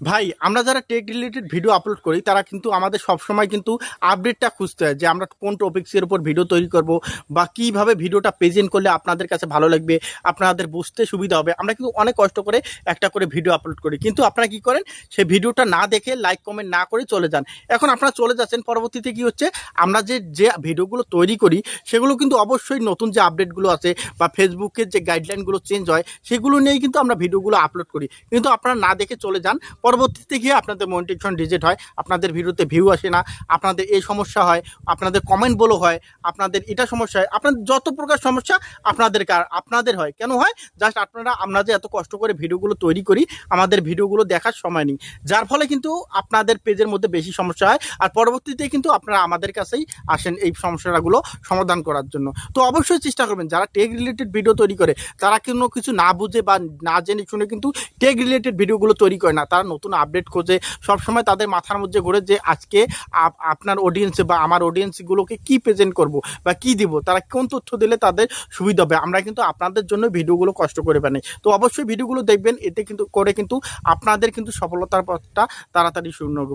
ভাই, আমরা যারা টেক রিলেটেড ভিডিও আপলোড করি, তারা কিন্তু আমাদের সবসময় কিন্তু আপডেটটা খুঁজতে হয় যে আমরা কোন টপিক্সের উপর ভিডিও তৈরি করব বা কীভাবে ভিডিওটা প্রেজেন্ট করলে আপনাদের কাছে ভালো লাগবে, আপনাদের বুঝতে সুবিধা হবে। আমরা কিন্তু অনেক কষ্ট করে একটা করে ভিডিও আপলোড করি। কিন্তু আপনারা কি করেন, সেই ভিডিওটা না দেখে লাইক কমেন্ট না করে চলে যান। এখন আপনারা চলে যাচ্ছেন, পরবর্তীতে কি হচ্ছে, আমরা যে যে ভিডিওগুলো তৈরি করি, সেগুলো কিন্তু অবশ্যই নতুন যে আপডেটগুলো আছে বা ফেসবুকের যে গাইডলাইনগুলো চেঞ্জ হয়, সেগুলো নিয়েই কিন্তু আমরা ভিডিওগুলো আপলোড করি। কিন্তু আপনারা না দেখে চলে যান পরবর্তীতে গিয়ে আপনাদের মনিটেশন রিজেক্ট হয়, আপনাদের ভিডিওতে ভিউ আসে না, আপনাদের এই সমস্যা হয়, আপনাদের কমেন্ট বলো হয়, আপনাদের এটা সমস্যা হয়, আপনাদের যত প্রকার সমস্যা আপনাদের কার- আপনাদের হয়। কেন হয়? জাস্ট আপনারা, আমরা যে এত কষ্ট করে ভিডিওগুলো তৈরি করি, আমাদের ভিডিওগুলো দেখার সময় নেই। যার ফলে কিন্তু আপনাদের পেজের মধ্যে বেশি সমস্যা হয়, আর পরবর্তীতে কিন্তু আপনারা আমাদের কাছেই আসেন এই সমস্যাগুলো সমাধান করার জন্য। তো অবশ্যই চেষ্টা করবেন, যারা টেক রিলেটেড ভিডিও তৈরি করে, তারা কোনো কিছু না বুঝে বা না জেনে শুনে কিন্তু টেক রিলেটেড ভিডিওগুলো তৈরি করে না, তারা নতুন আপডেট খোঁজে, সবসময় তাদের মাথার মধ্যে ঘুরে যে আজকে আপ- আপনার অডিয়েন্সে বা আমার অডিয়েন্সগুলোকে কি প্রেজেন্ট করব বা কি দিব, তারা কোন তথ্য দিলে তাদের সুবিধা হবে। আমরা কিন্তু আপনাদের জন্য ভিডিওগুলো কষ্ট করে বানাই। তো অবশ্যই ভিডিওগুলো দেখবেন, এতে কিন্তু করে কিন্তু আপনাদের কিন্তু সফলতার পথটা তাড়াতাড়ি শূন্য